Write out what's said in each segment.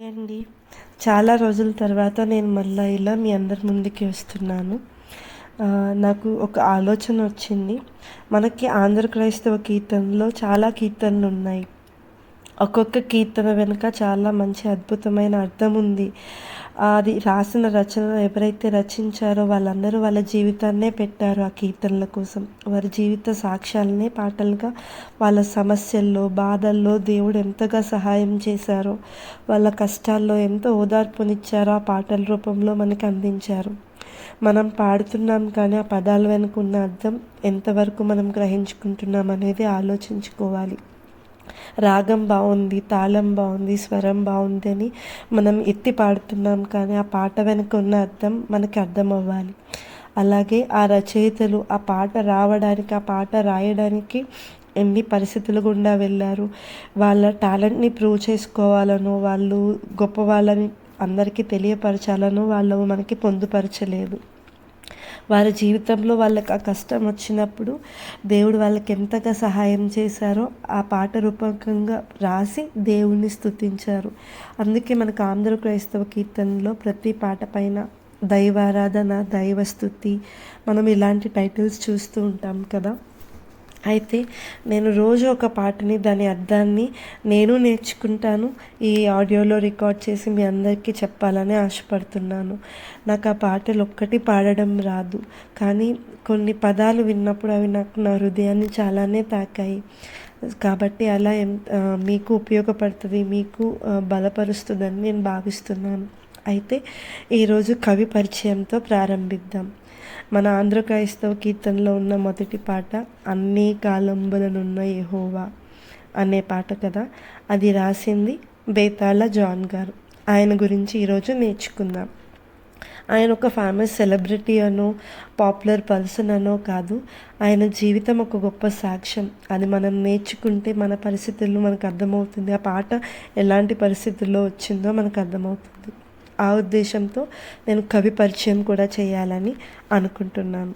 అండి. చాలా రోజుల తర్వాత నేను మళ్ళీ ఇలా మీ అందరి ముందుకి వస్తున్నాను. నాకు ఒక ఆలోచన వచ్చింది. మనకి ఆంధ్ర క్రైస్తవ కీర్తనలో చాలా కీర్తనలు ఉన్నాయి. ఒక్కొక్క కీర్తన వెనుక చాలా మంచి అద్భుతమైన అర్థం ఉంది. అది రాసిన రచనలు ఎవరైతే రచించారో వాళ్ళందరూ వాళ్ళ జీవితాన్నే పెట్టారు ఆ కీర్తనల కోసం. వారి జీవిత సాక్ష్యాలనే పాటలుగా వాళ్ళ సమస్యల్లో బాధల్లో దేవుడు ఎంతగా సహాయం చేశారో వాళ్ళ కష్టాల్లో ఎంత ఓదార్పునిచ్చారో ఆ పాటల రూపంలో మనకి అందించారు. మనం పాడుతున్నాం కానీ ఆ పదాల వెనుక ఉన్న అర్థం ఎంతవరకు మనం గ్రహించుకుంటున్నాం అనేది ఆలోచించుకోవాలి. రాగం బాగుంది తాళం బాగుంది స్వరం బాగుంది అని మనం ఎత్తి పాడుతున్నాం కానీ ఆ పాట వెనుక ఉన్న అర్థం మనకి అర్థం అవ్వాలి అలాగే ఆ రచయితలు ఆ పాట రావడానికి ఆ పాట రాయడానికి ఎన్ని పరిస్థితులు గుండా వెళ్ళారు. వాళ్ళ టాలెంట్ని ప్రూవ్ చేసుకోవాలనో వాళ్ళు గొప్ప వాళ్ళని అందరికీ తెలియపరచాలనో వాళ్ళు మనకి పొందుపరచలేదు. వారి జీవితంలో వాళ్ళకి ఆ కష్టం వచ్చినప్పుడు దేవుడు వాళ్ళకి ఎంతగా సహాయం చేశారో ఆ పాట రూపకంగా రాసి దేవుణ్ణి స్థుతించారు. అందుకే మనకు ఆంధ్ర క్రైస్తవ కీర్తనలో ప్రతి పాట పైన దైవారాధన దైవస్థుతి మనం ఇలాంటి టైటిల్స్ చూస్తూ ఉంటాం కదా. అయితే నేను రోజు ఒక పాటని దాని అర్థాన్ని నేను నేర్చుకుంటాను. ఈ ఆడియోలో రికార్డ్ చేసి మీ అందరికీ చెప్పాలని ఆశపడుతున్నాను. నాకు ఆ పాటలు ఒక్కటి పాడడం రాదు కానీ కొన్ని పదాలు విన్నప్పుడు అవి నాకు నా హృదయాన్ని చాలానే తాకాయి. కాబట్టి అలా మీకు ఉపయోగపడుతుంది మీకు బలపరుస్తుందని నేను భావిస్తున్నాను. అయితే ఈరోజు కవి పరిచయంతో ప్రారంభిద్దాం. మన ఆంధ్ర క్రైస్తవ కీర్తనలో ఉన్న మొదటి పాట అన్ని కాలంబులనున్న యహోవా అనే పాట కదా. అది రాసింది బేతాళ జాన్ గారు. ఆయన గురించి ఈరోజు నేర్చుకుందాం. ఆయన ఒక ఫేమస్ సెలబ్రిటీ అనో పాపులర్ పర్సన్ అనో కాదు. ఆయన జీవితం ఒక గొప్ప సాక్ష్యం. అది మనం నేర్చుకుంటే మన పరిస్థితుల్లో మనకు అర్థమవుతుంది. ఆ పాట ఎలాంటి పరిస్థితుల్లో వచ్చిందో మనకు అర్థమవుతుంది. ఆ ఉద్దేశంతో నేను కవి పరిచయం కూడా చేయాలని అనుకుంటున్నాను.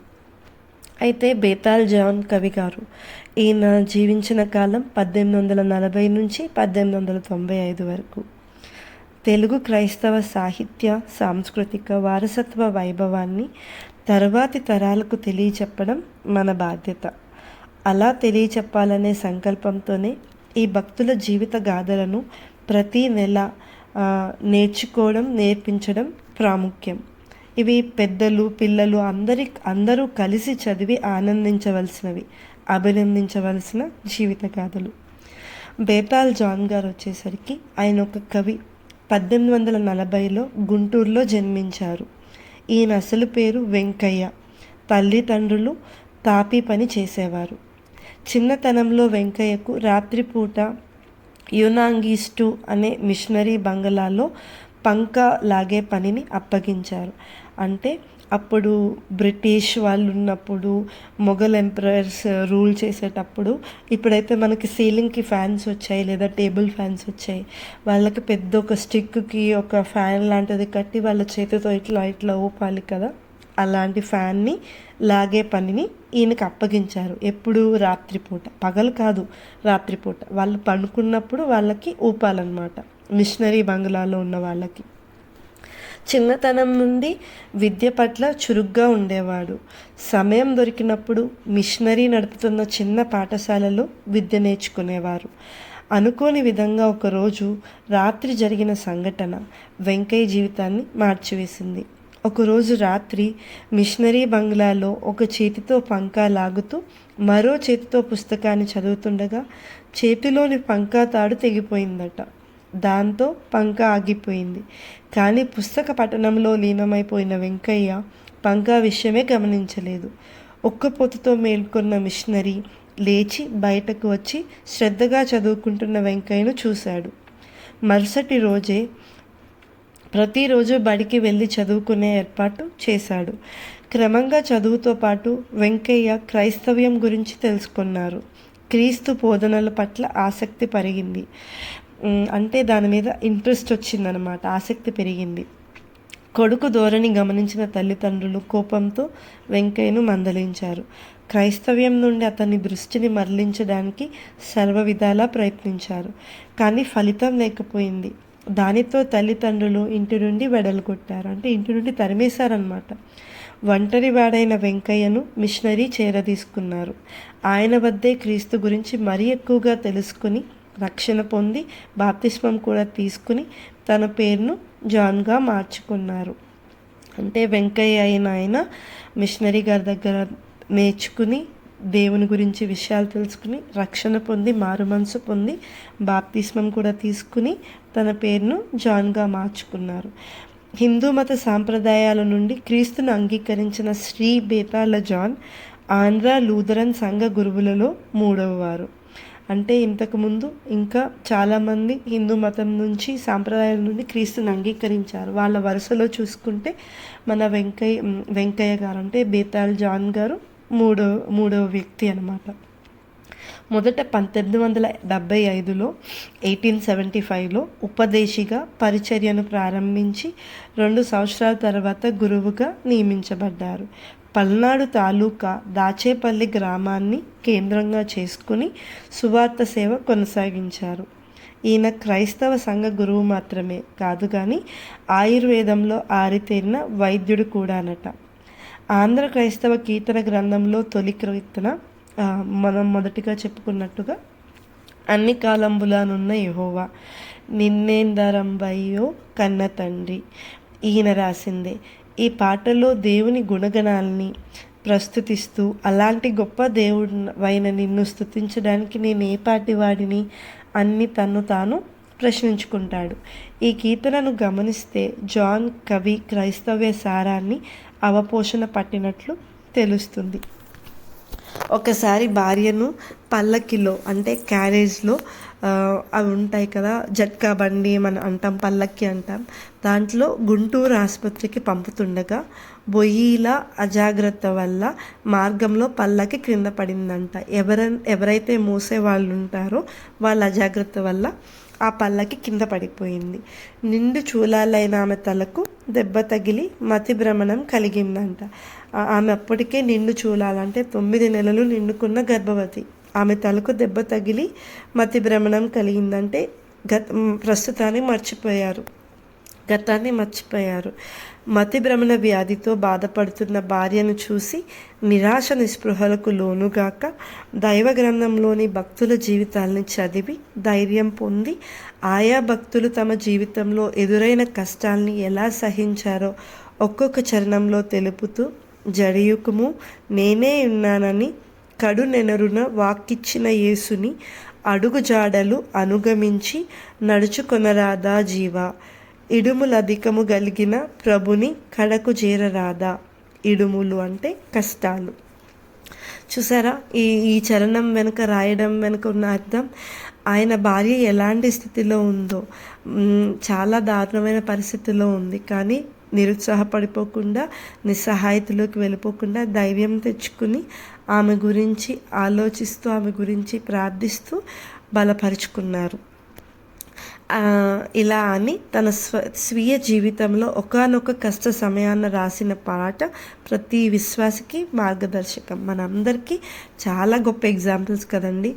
అయితే బేతాల్ జాన్ కవి గారు ఈయన జీవించిన కాలం పద్దెనిమిది వందల నలభై నుంచి పద్దెనిమిది వందల తొంభై ఐదు వరకు. తెలుగు క్రైస్తవ సాహిత్య సాంస్కృతిక వారసత్వ వైభవాన్ని తర్వాతి తరాలకు తెలియచెప్పడం మన బాధ్యత. అలా తెలియచెప్పాలనే సంకల్పంతోనే ఈ భక్తుల జీవిత గాథలను ప్రతి నెల నేర్చుకోవడం నేర్పించడం ప్రాముఖ్యం. ఇవి పెద్దలు పిల్లలు అందరి అందరూ కలిసి చదివి ఆనందించవలసినవి అభినందించవలసిన జీవిత గాథలు. బేతాల్ జాన్ గారు వచ్చేసరికి ఆయన ఒక కవి. పద్దెనిమిది వందల నలభైలో గుంటూరులో జన్మించారు. ఈయన అసలు పేరు వెంకయ్య. తల్లిదండ్రులు తాపీ పని చేసేవారు. చిన్నతనంలో వెంకయ్యకు రాత్రిపూట యునాంగిస్టు అనే మిషనరీ బంగళాలో పంక లాగే పనిని అప్పగించారు. అంటే అప్పుడు బ్రిటిష్ వాళ్ళు ఉన్నప్పుడు మొఘల్ ఎంపరర్స్ రూల్ చేసేటప్పుడు ఇప్పుడైతే మనకి సీలింగ్కి ఫ్యాన్స్ వచ్చాయి లేదా టేబుల్ ఫ్యాన్స్ వచ్చాయి. వాళ్ళకి పెద్ద ఒక స్టిక్కి ఒక ఫ్యాన్ లాంటిది కట్టి వాళ్ళ చేతితో ఇట్లా ఇట్లా ఊపాలి కదా. అలాంటి ఫ్యాన్ని లాగే పనిని ఈయనకి అప్పగించారు. ఎప్పుడు రాత్రిపూట. పగలు కాదు రాత్రిపూట. వాళ్ళు పండుకున్నప్పుడు వాళ్ళకి ఊపాలన్నమాట. మిషనరీ బంగ్లాలో ఉన్న వాళ్ళకి. చిన్నతనం నుండి విద్య పట్ల చురుగ్గా ఉండేవాడు. సమయం దొరికినప్పుడు మిషనరీ నడుపుతున్న చిన్న పాఠశాలలో విద్య నేర్చుకునేవారు. అనుకోని విధంగా ఒకరోజు రాత్రి జరిగిన సంఘటన వెంకయ్య జీవితాన్ని మార్చివేసింది. ఒకరోజు రాత్రి మిషనరీ బంగ్లాలో ఒక చేతితో పంకా లాగుతూ మరో చేతితో పుస్తకాన్ని చదువుతుండగా చేతిలోని పంకా తాడు తెగిపోయిందట. దాంతో పంక ఆగిపోయింది. కానీ పుస్తక పఠనంలో లీనమైపోయిన వెంకయ్య పంకా విషయమే గమనించలేదు. ఒక్క పొత్తుతో మేల్కొన్న మిషనరీ లేచి బయటకు వచ్చి శ్రద్ధగా చదువుకుంటున్న వెంకయ్యను చూశాడు. మరుసటి రోజే ప్రతిరోజు బడికి వెళ్ళి చదువుకునే ఏర్పాటు చేశాడు. క్రమంగా చదువుతో పాటు వెంకయ్య క్రైస్తవ్యం గురించి తెలుసుకున్నారు. క్రీస్తు బోధనల పట్ల ఆసక్తి పెరిగింది. అంటే దాని మీద ఇంట్రెస్ట్ వచ్చిందనమాట ఆసక్తి పెరిగింది. కొడుకు ధోరణి గమనించిన తల్లిదండ్రులు కోపంతో వెంకయ్యను మందలించారు. క్రైస్తవ్యం నుండి అతని దృష్టిని మరలించడానికి సర్వ విధాలా ప్రయత్నించారు. కానీ ఫలితం లేకపోయింది. దానితో తల్లిదండ్రులు ఇంటి నుండి వెడలుగొట్టారు అంటే ఇంటి నుండి తరిమేశారనమాట ఒంటరి వాడైన వెంకయ్యను మిషనరీ చేరదీసుకున్నారు ఆయన వద్దే క్రీస్తు గురించి మరీ ఎక్కువగా తెలుసుకుని రక్షణ పొంది బాప్తిస్మం కూడా తీసుకుని తన పేరును జాన్గా మార్చుకున్నారు. అంటే వెంకయ్య అయిన ఆయన మిషనరీ గారి దగ్గర నేర్చుకుని దేవుని గురించి విషయాలు తెలుసుకుని రక్షణ పొంది మారు మనసు పొంది బాప్తిస్మం కూడా తీసుకుని తన పేరును జాన్గా మార్చుకున్నారు. హిందూ మత సాంప్రదాయాల నుండి క్రీస్తును అంగీకరించిన శ్రీ బేతాల జాన్ ఆంధ్ర లూథరన్ సంఘ గురువులలో మూడవ వారు. అంటే ఇంతకుముందు ఇంకా చాలామంది హిందూ మతం నుంచి సాంప్రదాయాల నుండి క్రీస్తుని అంగీకరించారు. వాళ్ళ వరుసలో చూసుకుంటే మన వెంకయ్య వెంకయ్య గారు అంటే బేతాల్ జాన్ గారు మూడో మూడవ వ్యక్తి అనమాట మొదట పంతొమ్మిది వందల డెబ్భై ఐదులో ఎయిటీన్ సెవెంటీ ఫైవ్లో ఉపదేశిగా పరిచర్యను ప్రారంభించి రెండు సంవత్సరాల తర్వాత గురువుగా నియమించబడ్డారు. పల్నాడు తాలూకా దాచేపల్లి గ్రామాన్ని కేంద్రంగా చేసుకుని సువార్త సేవ కొనసాగించారు. ఈయన క్రైస్తవ సంఘ గురువు మాత్రమే కాదు కానీ ఆయుర్వేదంలో ఆరితేరిన వైద్యుడు కూడానట. ఆంధ్ర క్రైస్తవ కీర్తన గ్రంథంలో తొలి కీర్తన మనం మొదటిగా చెప్పుకున్నట్టుగా అన్ని కాలంబులానున్న యహోవా నిన్నేందరంబయ్యో కన్న తండ్రి ఈయన రాసిందే. ఈ పాటలో దేవుని గుణగణాలని ప్రస్తుతిస్తూ అలాంటి గొప్ప దేవుడు నిన్ను స్థుతించడానికి నేను ఏ పాటి వాడిని అన్ని తను తాను ప్రశ్నించుకుంటాడు. ఈ కీర్తనను గమనిస్తే జాన్ కవి క్రైస్తవ్య సారాన్ని అవపోషణ పట్టినట్లు తెలుస్తుంది. ఒకసారి భార్యను పల్లకిలో అంటే క్యారేజ్లో అవి ఉంటాయి కదా జట్కా బండి మనం అంటాం పల్లక్కి అంటాం దాంట్లో గుంటూరు ఆసుపత్రికి పంపుతుండగా బొయ్యిల అజాగ్రత్త వల్ల మార్గంలో పల్లకి క్రింద పడిందంట. ఎవర ఎవరైతే మోసే వాళ్ళు ఉంటారో వాళ్ళ అజాగ్రత్త వల్ల ఆ పల్లకి కింద పడిపోయింది. నిండు చూలాలైన ఆమె తలకు దెబ్బ తగిలి మతి భ్రమణం కలిగిందంట ఆమె అప్పటికే నిండు చూలాలంటే తొమ్మిది నెలలు నిండుకున్న గర్భవతి. ఆమె తలకు దెబ్బ తగిలి మతి భ్రమణం కలిగిందంటే గత ప్రస్తుతాన్ని మర్చిపోయారు. గతాన్ని మర్చిపోయారు. మతి భ్రమణ వ్యాధితో బాధపడుతున్న భార్యను చూసి నిరాశ నిస్పృహలకు లోనుగాక దైవ గ్రంథంలోని భక్తుల జీవితాలను చదివి ధైర్యం పొంది ఆయా భక్తులు తమ జీవితంలో ఎదురైన కష్టాల్ని ఎలా సహించారో ఒక్కొక్క చరణంలో తెలుపుతూ జడియుకుము నేనే ఉన్నానని కడు నెనరున వాక్కిచ్చిన యేసుని అడుగుజాడలు అనుగమించి నడుచుకొనరాదా జీవ? ఇడుములధికము కలిగిన ప్రభుని కడకు చేరరాదా? ఇడుములు అంటే కష్టాలు. చూసారా? ఈ ఈ చరణం వెనుక రాయడం వెనుక ఉన్న అర్థం ఆయన భార్య ఎలాంటి స్థితిలో ఉందో చాలా దారుణమైన పరిస్థితిలో ఉంది. కానీ నిరుత్సాహపడిపోకుండా నిస్సహాయతలోకి వెళ్ళిపోకుండా ధైర్యం తెచ్చుకుని ఆమె గురించి ఆలోచిస్తూ ఆమె గురించి ప్రార్థిస్తూ బలపరుచుకున్నారు. ఇలా అని తన స్వ స్వీయ జీవితంలో ఒకనొక కష్ట సమయాన్ని రాసిన పాట ప్రతి విశ్వాసకి మార్గదర్శకం. మనందరికీ చాలా గొప్ప ఎగ్జాంపుల్స్ కదండి.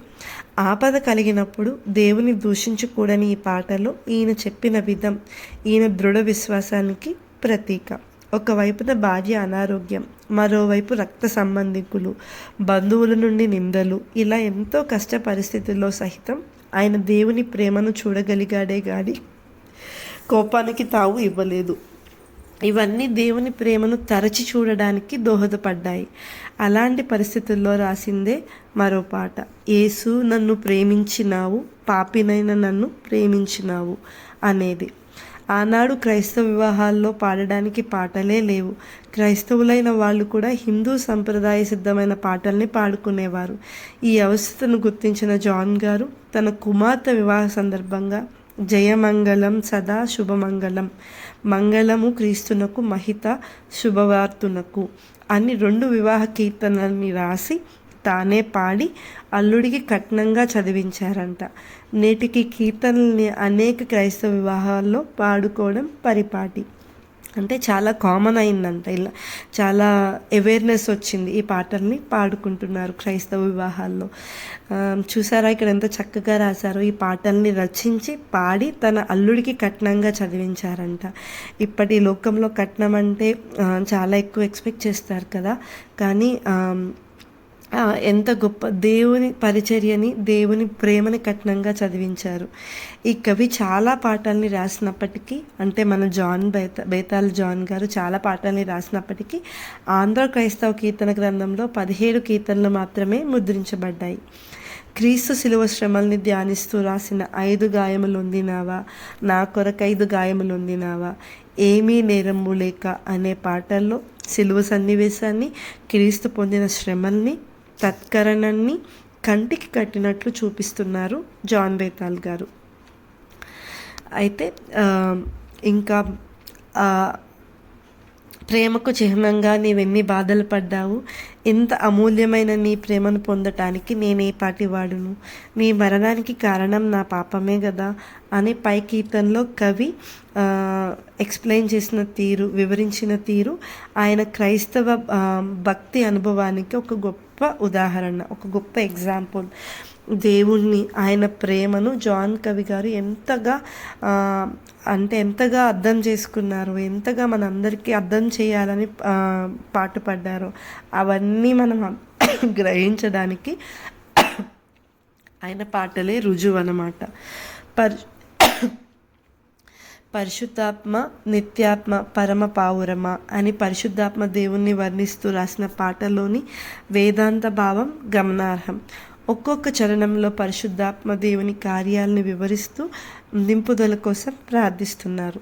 ఆపద కలిగినప్పుడు దేవుని దూషించకూడని ఈ పాటలో ఈయన చెప్పిన విధం ఈయన దృఢ విశ్వాసానికి ప్రతీక. ఒకవైపున భార్య అనారోగ్యం మరోవైపు రక్త సంబంధికులు బంధువుల నుండి నిందలు ఇలా ఎంతో కష్ట పరిస్థితుల్లో సహితం ఆయన దేవుని ప్రేమను చూడగలిగాడే కానీ కోపానికి తావు ఇవ్వలేదు. ఇవన్నీ దేవుని ప్రేమను తరచి చూడడానికి దోహదపడ్డాయి. అలాంటి పరిస్థితుల్లో రాసిందే మరో పాట. యేసు నన్ను ప్రేమించినావు పాపినైన నన్ను ప్రేమించినావు అనేది. ఆనాడు క్రైస్తవ వివాహాల్లో పాడడానికి పాటలే లేవు. క్రైస్తవులైన వాళ్ళు కూడా హిందూ సంప్రదాయ సిద్ధమైన పాటల్ని పాడుకునేవారు. ఈ అవస్థను గుర్తించిన జాన్ గారు తన కుమార్తె వివాహ సందర్భంగా జయమంగళం సదా శుభమంగళం మంగళము క్రీస్తునకు మహిత శుభవార్తునకు అని రెండు వివాహ కీర్తనల్ని రాసి తానే పాడి అల్లుడికి కట్నంగా చదివించారంట. నేటికి కీర్తనల్ని అనేక క్రైస్తవ వివాహాల్లో పాడుకోవడం పరిపాటి. అంటే చాలా కామన్ అయిందంట. ఇలా చాలా అవేర్నెస్ వచ్చింది ఈ పాటల్ని పాడుకుంటున్నారు క్రైస్తవ వివాహాల్లో. చూసారా ఇక్కడ ఎంత చక్కగా రాశారు? ఈ పాటల్ని రచించి పాడి తన అల్లుడికి కట్నంగా చదివించారంట. ఇప్పటి లోకంలో కట్నం అంటే చాలా ఎక్కువ ఎక్స్పెక్ట్ చేస్తారు కదా. కానీ ఎంత గొప్ప దేవుని పరిచర్యని దేవుని ప్రేమని కట్నంగా చదివించారు. ఈ కవి చాలా పాటల్ని రాసినప్పటికీ అంటే మన జాన్ బేత బేతాల్ జాన్ గారు చాలా పాటల్ని రాసినప్పటికీ ఆంధ్ర క్రైస్తవ కీర్తన గ్రంథంలో పదిహేడు కీర్తనలు మాత్రమే ముద్రించబడ్డాయి. క్రీస్తు శిలువ శ్రమల్ని ధ్యానిస్తూ రాసిన ఐదు గాయములు ఉందినావా నా కొరకు ఐదు గాయములు ఉందినావా ఏమీ నేరము లేక అనే పాటల్లో సిలువ సన్నివేశాన్ని క్రీస్తు పొందిన శ్రమల్ని తత్కరణాన్ని కంటికి కట్టినట్లు చూపిస్తున్నారు జాన్ బేతాల్ గారు. అయితే ఇంకా ప్రేమకు చిహ్నంగా నీవెన్ని బాధలు పడ్డావు? ఇంత అమూల్యమైన నీ ప్రేమను పొందటానికి నేనే పాటి వాడును. నీ మరణానికి కారణం నా పాపమే కదా అని పై కీర్తనలో కవి ఎక్స్ప్లెయిన్ చేసిన తీరు వివరించిన తీరు ఆయన క్రైస్తవ భక్తి అనుభవానికి ఒక గొప్ప గొప్ప ఉదాహరణ ఒక గొప్ప ఎగ్జాంపుల్ దేవుణ్ణి ఆయన ప్రేమను జాన్ కవి గారు ఎంతగా అంటే ఎంతగా అర్థం చేసుకున్నారు ఎంతగా మనందరికీ అర్థం చేయాలని పాటుపడ్డారో అవన్నీ మనం గ్రహించడానికి ఆయన పాటలే రుజువు అన్నమాట పర్ పరిశుద్ధాత్మ నిత్యాత్మ పరమ పావురమ అని పరిశుద్ధాత్మ దేవుణ్ణి వర్ణిస్తూ రాసిన పాటలోని వేదాంత భావం గమనార్హం. ఒక్కొక్క చరణంలో పరిశుద్ధాత్మ దేవుని కార్యాలను వివరిస్తూ నింపుదల కోసం ప్రార్థిస్తున్నారు.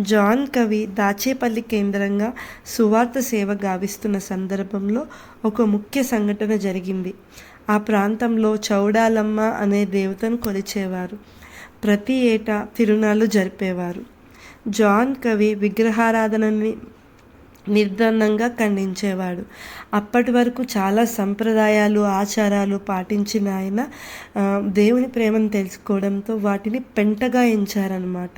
జాన్ కవి దాచేపల్లి కేంద్రంగా సువార్త సేవ గావిస్తున్న సందర్భంలో ఒక ముఖ్య సంఘటన జరిగింది. ఆ ప్రాంతంలో చౌడాలమ్మ అనే దేవతను కొలిచేవారు. ప్రతి ఏటా తిరునాళ్ళు జరిపేవారు. జాన్ కవి విగ్రహారాధనని నిర్దందంగా ఖండించేవాడు. అప్పటి వరకు చాలా సంప్రదాయాలు ఆచారాలు పాటించిన ఆయన దేవుని ప్రేమను తెలుసుకోవడంతో వాటిని పెంటగా ఎంచారనమాట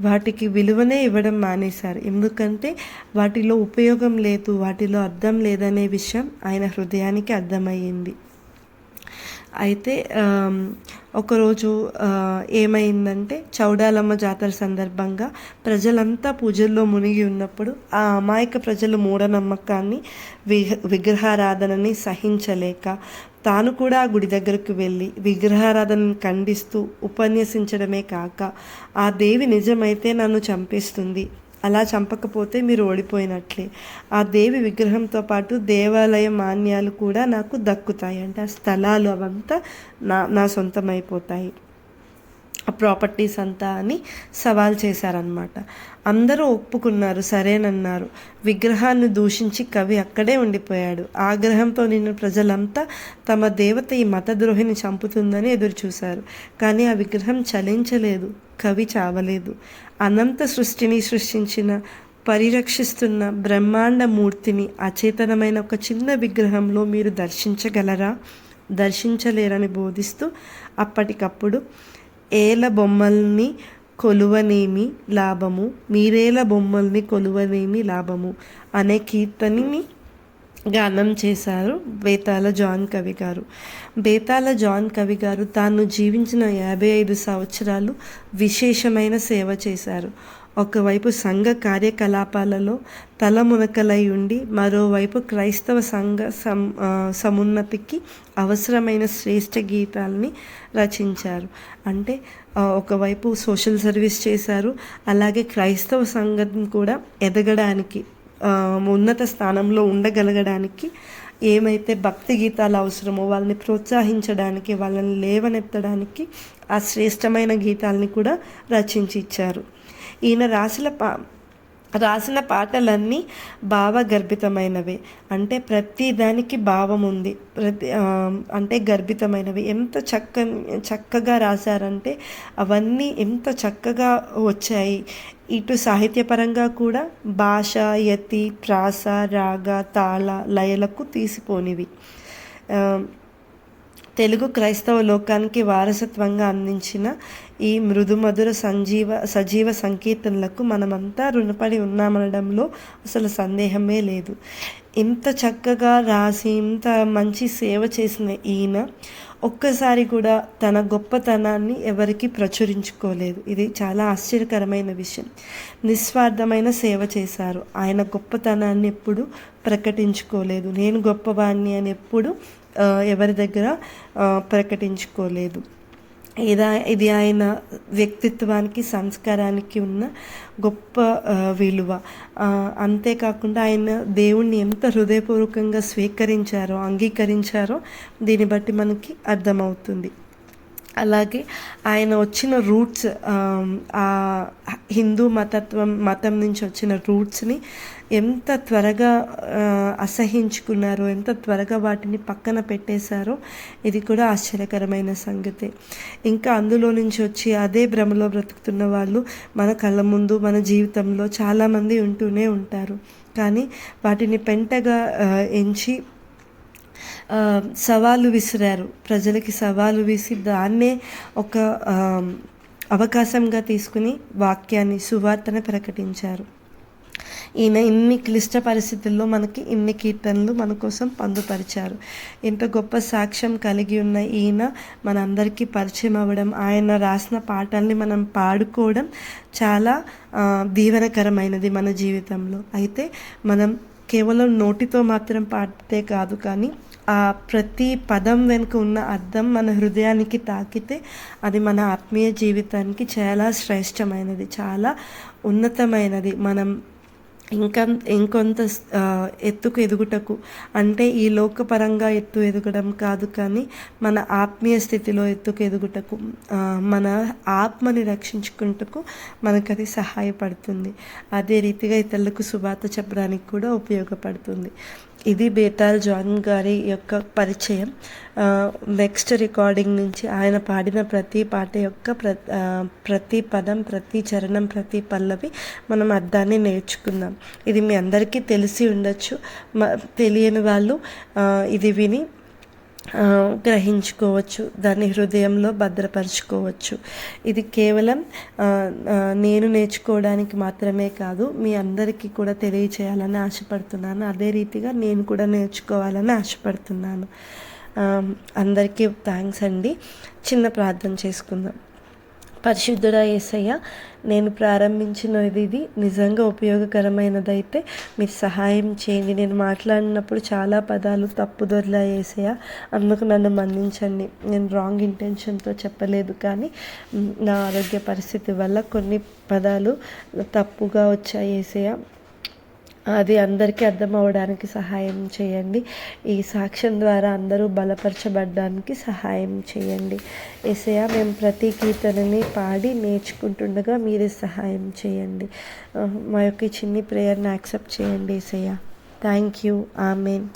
వాటికి విలువనే ఇవ్వడం మానేశారు. ఎందుకంటే వాటిలో ఉపయోగం లేదు వాటిలో అర్థం లేదనే విషయం ఆయన హృదయానికి అర్థమయ్యింది. అయితే ఒకరోజు ఏమైందంటే చౌడాలమ్మ జాతర సందర్భంగా ప్రజలంతా పూజల్లో మునిగి ఉన్నప్పుడు ఆ అమాయక ప్రజలు మూఢనమ్మకాన్ని విగ్రహారాధనని సహించలేక తాను కూడా ఆ గుడి దగ్గరకు వెళ్ళి విగ్రహారాధనని ఖండిస్తూ ఉపన్యసించడమే కాక ఆ దేవి నిజమైతే నన్ను చంపేస్తుంది. అలా చంపకపోతే మీరు ఓడిపోయినట్లే. ఆ దేవి విగ్రహంతో పాటు దేవాలయ మాన్యాలు కూడా నాకు దక్కుతాయి అంటే ఆ స్థలాలు అవంతా నా నా సొంతమైపోతాయి. ఆ ప్రాపర్టీస్ అంతా అని సవాల్ చేశారనమాట అందరూ ఒప్పుకున్నారు సరేనన్నారు. విగ్రహాన్ని దూషించి కవి అక్కడే ఉండిపోయాడు. ఆగ్రహంతో నిన్న ప్రజలంతా తమ దేవత ఈ మతద్రోహిని చంపుతుందని ఎదురుచూశారు. కానీ ఆ విగ్రహం చలించలేదు కవి చావలేదు. అనంత సృష్టిని సృష్టించిన పరిరక్షిస్తున్న బ్రహ్మాండ మూర్తిని అచేతనమైన ఒక చిన్న విగ్రహంలో మీరు దర్శించగలరా? దర్శించలేరని బోధిస్తూ అప్పటికప్పుడు ఏల బొమ్మల్ని కొలువనేమి లాభము? మీరేల బొమ్మల్ని కొలువనేమి లాభము? అనే కీర్తనిని గానం చేశారు బేతాల జాన్ కవి గారు. బేతాల జాన్ కవి గారు తాను జీవించిన యాభై ఐదు సంవత్సరాలు విశేషమైన సేవ చేశారు. ఒకవైపు సంఘ కార్యకలాపాలలో తలమునకలై ఉండి మరోవైపు క్రైస్తవ సంఘ సం సమున్నతికి అవసరమైన శ్రేష్ఠ గీతాల్ని రచించారు. అంటే ఒకవైపు సోషల్ సర్వీస్ చేశారు. అలాగే క్రైస్తవ సంఘం కూడా ఎదగడానికి ఉన్నత స్థానంలో ఉండగలగడానికి ఏమైతే భక్తి గీతాలు అవసరమో వాళ్ళని ప్రోత్సహించడానికి వాళ్ళని లేవనెత్తడానికి ఆ శ్రేష్టమైన గీతాలని కూడా రచించి ఇచ్చారు ఈయన రాసిన పా రాసిన పాటలన్నీ భావగర్భితమైనవే అంటే ప్రతి దానికి భావం ఉంది. ప్రతి అంటే గర్భితమైనవి. ఎంత చక్క చక్కగా రాశారంటే అవన్నీ ఎంత చక్కగా వచ్చాయి. ఇటు సాహిత్యపరంగా కూడా భాష యతి ప్రాస రాగ తాళ లయలకు తీసిపోనివి. తెలుగు క్రైస్తవ లోకానికి వారసత్వంగా అందించిన ఈ మృదుమధుర సంజీవ సజీవ సంకీర్తనలకు మనమంతా రుణపడి ఉన్నామనడంలో అసలు సందేహమే లేదు. ఇంత చక్కగా రాసి ఇంత మంచి సేవ చేసిన ఈయన ఒక్కసారి కూడా తన గొప్పతనాన్ని ఎవరికి ప్రచురించుకోలేదు. ఇది చాలా ఆశ్చర్యకరమైన విషయం. నిస్వార్థమైన సేవ చేశారు. ఆయన గొప్పతనాన్ని ఎప్పుడు ప్రకటించుకోలేదు. నేను గొప్పవాణ్ణి అని ఎప్పుడు ఎవరి దగ్గర ప్రకటించుకోలేదు. ఇదా ఇది ఆయన వ్యక్తిత్వానికి సంస్కారానికి ఉన్న గొప్ప విలువ. అంతేకాకుండా ఆయన దేవుణ్ణి ఎంత హృదయపూర్వకంగా స్వీకరించారో అంగీకరించారో దీన్ని బట్టి మనకి అర్థమవుతుంది. అలాగే ఆయన వచ్చిన రూట్స్ ఆ హిందూ మతత్వం మతం నుంచి వచ్చిన రూట్స్ని ఎంత త్వరగా అసహించుకున్నారో ఎంత త్వరగా వాటిని పక్కన పెట్టేశారో ఇది కూడా ఆశ్చర్యకరమైన సంగతి. ఇంకా అందులో నుంచి వచ్చి అదే భ్రమలో బ్రతుకుతున్న వాళ్ళు మన కళ్ళ ముందు మన జీవితంలో చాలామంది ఉంటూనే ఉంటారు. కానీ వాటిని పెంటగా ఎంచి సవాలు విసిరారు. ప్రజలకి సవాలు విసి దాన్నే ఒక అవకాశంగా తీసుకుని వాక్యాన్ని సువార్తను ప్రకటించారు. ఈయన ఇన్ని క్లిష్ట పరిస్థితుల్లో మనకి ఇన్ని కీర్తనలు మన కోసం పొందుపరిచారు. ఇంత గొప్ప సాక్ష్యం కలిగి ఉన్న ఈయన మనందరికీ పరిచయం అవ్వడం ఆయన రాసిన పాటల్ని మనం పాడుకోవడం చాలా దీవనకరమైనది దీవెనకరమైనది మన జీవితంలో. అయితే మనం కేవలం నోటితో మాత్రం పాడితే కాదు కానీ ఆ ప్రతి పదం వెనుక ఉన్న అర్థం మన హృదయానికి తాకితే అది మన ఆత్మీయ జీవితానికి చాలా శ్రేష్టమైనది చాలా ఉన్నతమైనది. మనం ఇంకా ఇంకొంత ఎత్తుకు ఎదుగుటకు. అంటే ఈ లోకపరంగా ఎత్తు ఎదగడం కాదు కానీ మన ఆత్మీయ స్థితిలో ఎత్తుకు ఎదుగుటకు మన ఆత్మని రక్షించుకుంటకు మనకు అది సహాయపడుతుంది. అదే రీతిగా ఇతరులకు శుభార్త చెప్పడానికి కూడా ఉపయోగపడుతుంది. ఇది బేతాల్ జాన్ గారి యొక్క పరిచయం. నెక్స్ట్ రికార్డింగ్ నుంచి ఆయన పాడిన ప్రతి పాట యొక్క ప్ర ప్రతి పదం ప్రతి చరణం ప్రతి పల్లవి మనం అర్థాన్ని నేర్చుకుందాం. ఇది మీ అందరికీ తెలిసి ఉండొచ్చు. తెలియని వాళ్ళు ఇది విని గ్రహించుకోవచ్చు దాన్ని హృదయంలో భద్రపరచుకోవచ్చు. ఇది కేవలం నేను నేర్చుకోవడానికి మాత్రమే కాదు మీ అందరికీ కూడా తెలియచేయాలని ఆశపడుతున్నాను. అదే రీతిగా నేను కూడా నేర్చుకోవాలని ఆశపడుతున్నాను. అందరికీ థ్యాంక్స్ అండి. చిన్న ప్రార్థన చేసుకుందాం. పరిశుద్ధుడా ఏసయ్య నేను ప్రారంభించినది ఇది. నిజంగా ఉపయోగకరమైనదైతే మీరు సహాయం చేయండి. నేను మాట్లాడినప్పుడు చాలా పదాలు తప్పుదొరలా ఏసయ్య. అందుకు నన్ను మన్నించండి. నేను రాంగ్ ఇంటెన్షన్తో చెప్పలేదు కానీ నా ఆరోగ్య పరిస్థితి వల్ల కొన్ని పదాలు తప్పుగా వచ్చాయి ఏసయ్య. అది అందరికీ అర్థం అవ్వడానికి సహాయం చేయండి. ఈ సాక్ష్యం ద్వారా అందరూ బలపరచబడడానికి సహాయం చేయండి. ఏసయ మేము ప్రతి కీర్తనని పాడి నేర్చుకుంటుండగా మీరే సహాయం చేయండి. మా యొక్క చిన్ని ప్రేయర్ని యాక్సెప్ట్ చేయండి ఏసయ్య. Thank you amen